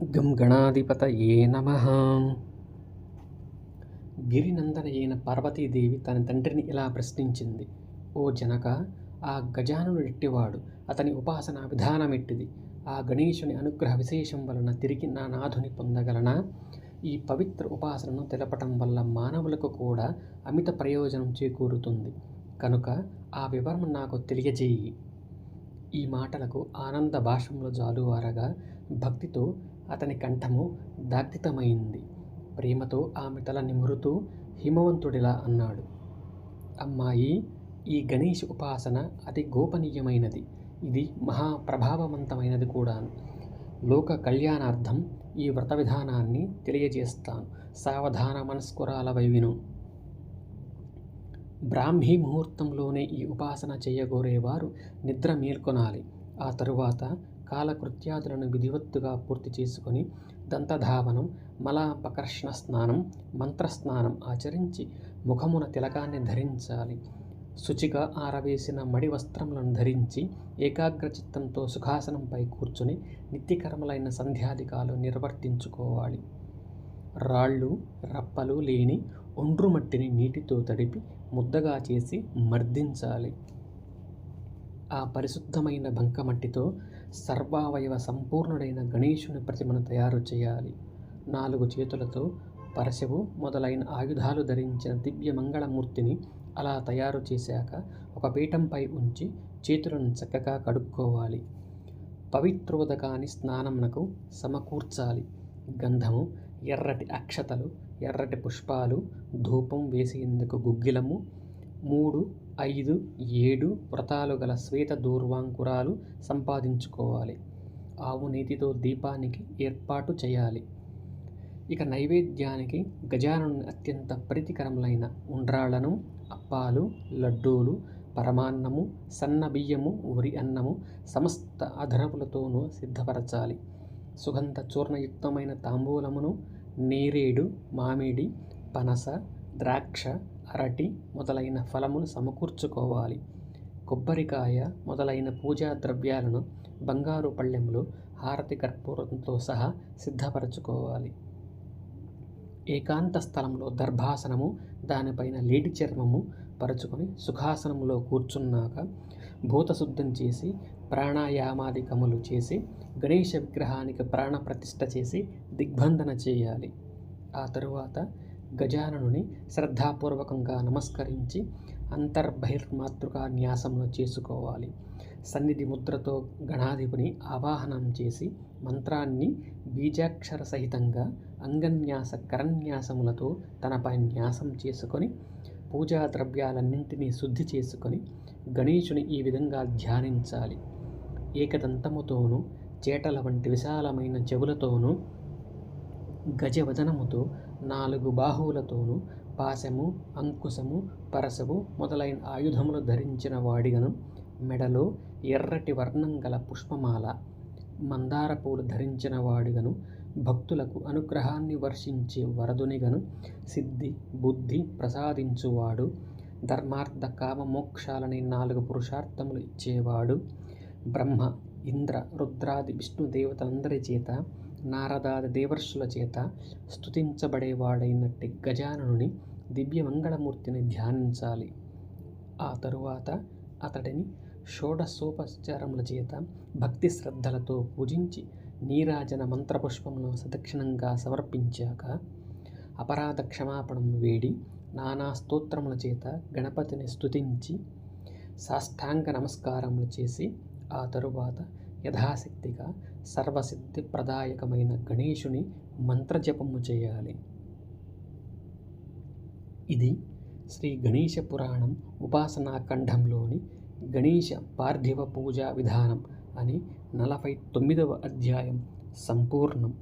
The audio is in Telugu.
గం గణాధిపతయే నమ. గిరినందనయైన పార్వతీదేవి తన తండ్రిని ఇలా ప్రశ్నించింది. ఓ జనక ఆ గజానుడు ఎట్టివాడు? అతని ఉపాసన విధానమెట్టిది ఆ గణేశుని అనుగ్రహ విశేషం వలన తిరిగి నా నాథుని పొందగలనా? ఈ పవిత్ర ఉపాసనను తెలపటం వల్ల మానవులకు కూడా అమిత ప్రయోజనం చేకూరుతుంది. కనుక ఆ వివరణ నాకు తెలియజేయి. ఈ మాటలకు ఆనంద భాషంలో జాలువారగా భక్తితో అతని కంఠము దాగ్దితమైంది ప్రేమతో ఆమె తల నిమురుతూ హిమవంతుడిలా అన్నాడు. అమ్మాయి ఈ గణేష్ ఉపాసన అతి గోపనీయమైనది. ఇది మహాప్రభావవంతమైనది కూడా. లోక కళ్యాణార్థం ఈ వ్రత విధానాన్ని తెలియజేస్తాను. సావధాన మనస్కురాల వైవిను. బ్రాహ్మీ ముహూర్తంలోనే ఈ ఉపాసన చేయగోరేవారు నిద్ర మేల్కొనాలి. ఆ తరువాత కాలకృత్యాదులను విధివత్తుగా పూర్తి చేసుకొని దంతధావనం మలాపకర్షణ స్నానం మంత్రస్నానం ఆచరించి ముఖమున తిలకాన్ని ధరించాలి. శుచిగా ఆరవేసిన మడి వస్త్రములను ధరించి ఏకాగ్రచిత్తంతో సుఖాసనంపై కూర్చుని నిత్యకర్మలైన సంధ్యాధికాలు నిర్వర్తించుకోవాలి. రాళ్ళు రప్పలు లేని ఒండ్రు మట్టిని నీటితో తడిపి ముద్దగా చేసి మర్దించాలి. ఆ పరిశుద్ధమైన బంకమట్టితో సర్వావయవ సంపూర్ణుడైన గణేశుని ప్రతిమను తయారు చేయాలి. నాలుగు చేతులతో పరశవు మొదలైన ఆయుధాలు ధరించిన దివ్య మంగళమూర్తిని అలా తయారు చేశాక ఒక పీఠంపై ఉంచి చేతులను చక్కగా కడుక్కోవాలి. పవిత్రోదకాన్ని స్నానమునకు సమకూర్చాలి. గంధము ఎర్రటి అక్షతలు ఎర్రటి పుష్పాలు ధూపం వేసేందుకు గుగ్గిలము మూడు ఐదు ఏడు వ్రతాలు గల శ్వేత దూర్వాంకురాలు సంపాదించుకోవాలి. ఆవు నీతితో దీపానికి ఏర్పాటు చేయాలి. ఇక నైవేద్యానికి గజానుని అత్యంత ప్రీతికరములైన ఉండ్రాళ్ళను అప్పాలు లడ్డూలు పరమాన్నము సన్న బియ్యము వరి అన్నము సమస్త అధరములతోనూ సిద్ధపరచాలి. సుగంధ చూర్ణయుక్తమైన తాంబూలమును నేరేడు మామిడి పనస ద్రాక్ష అరటి మొదలైన ఫలములు సమకూర్చుకోవాలి. కొబ్బరికాయ మొదలైన పూజా ద్రవ్యాలను బంగారు పళ్ళెంలో హారతి కర్పూరంతో సహా సిద్ధపరచుకోవాలి. ఏకాంత స్థలంలో దర్భాసనము దానిపైన లేడి చర్మము పరుచుకొని సుఖాసనంలో కూర్చున్నాక భూతశుద్ధం చేసి ప్రాణాయామాదికములు చేసి గణేష విగ్రహానికి ప్రాణ ప్రతిష్ఠ చేసి దిగ్బంధన చేయాలి. ఆ తరువాత గజాననుని శ్రద్ధాపూర్వకంగా నమస్కరించి అంతర్బహిర్మాతృకా న్యాసంలో చేసుకోవాలి. సన్నిధి ముద్రతో గణాధిపుని ఆవాహనం చేసి మంత్రాన్ని బీజాక్షర సహితంగా అంగన్యాస కరన్యాసములతో తనపై న్యాసం చేసుకొని పూజా ద్రవ్యాలన్నింటినీ శుద్ధి చేసుకొని గణేశుని ఈ విధంగా ధ్యానించాలి. ఏకదంతముతోనూ చేటల వంటి విశాలమైన చెవులతోనూ గజవదనముతో నాలుగు బాహువులతోనూ పాశము అంకుశము పరసము మొదలైన ఆయుధములు ధరించిన వాడిగను మెడలో ఎర్రటి వర్ణం గల పుష్పమాల మందార పూలు ధరించిన వాడిగను భక్తులకు అనుగ్రహాన్ని వర్షించే వరదునిగను సిద్ధి బుద్ధి ప్రసాదించువాడు. ధర్మార్థ కామ మోక్షాలని నాలుగు పురుషార్థములు ఇచ్చేవాడు. బ్రహ్మ ఇంద్ర రుద్రాది విష్ణు దేవతలందరి చేత నారదాది దేవర్షుల చేత స్థుతించబడేవాడైనట్టి గజాననుని దివ్య మంగళమూర్తిని ధ్యానించాలి. ఆ తరువాత అతడిని షోడశోపచారముల చేత భక్తి శ్రద్ధలతో పూజించి నీరాజన మంత్రపుష్పమును సదక్షిణంగా సమర్పించాక అపరాధ క్షమాపణం వేడి నానా స్తోత్రముల చేత గణపతిని స్తుతించి సాష్టాంగ నమస్కారములు చేసి ఆ తరువాత యథాశక్తిగా సర్వసిద్ధి ప్రదాయకమైన గణేశుని మంత్రజపము చేయాలి. ఇది శ్రీ గణేశ పురాణం ఉపాసనా ఖండంలోని గణేశ పార్థివ పూజా విధానం అని నలభై తొమ్మిదవ అధ్యాయం సంపూర్ణం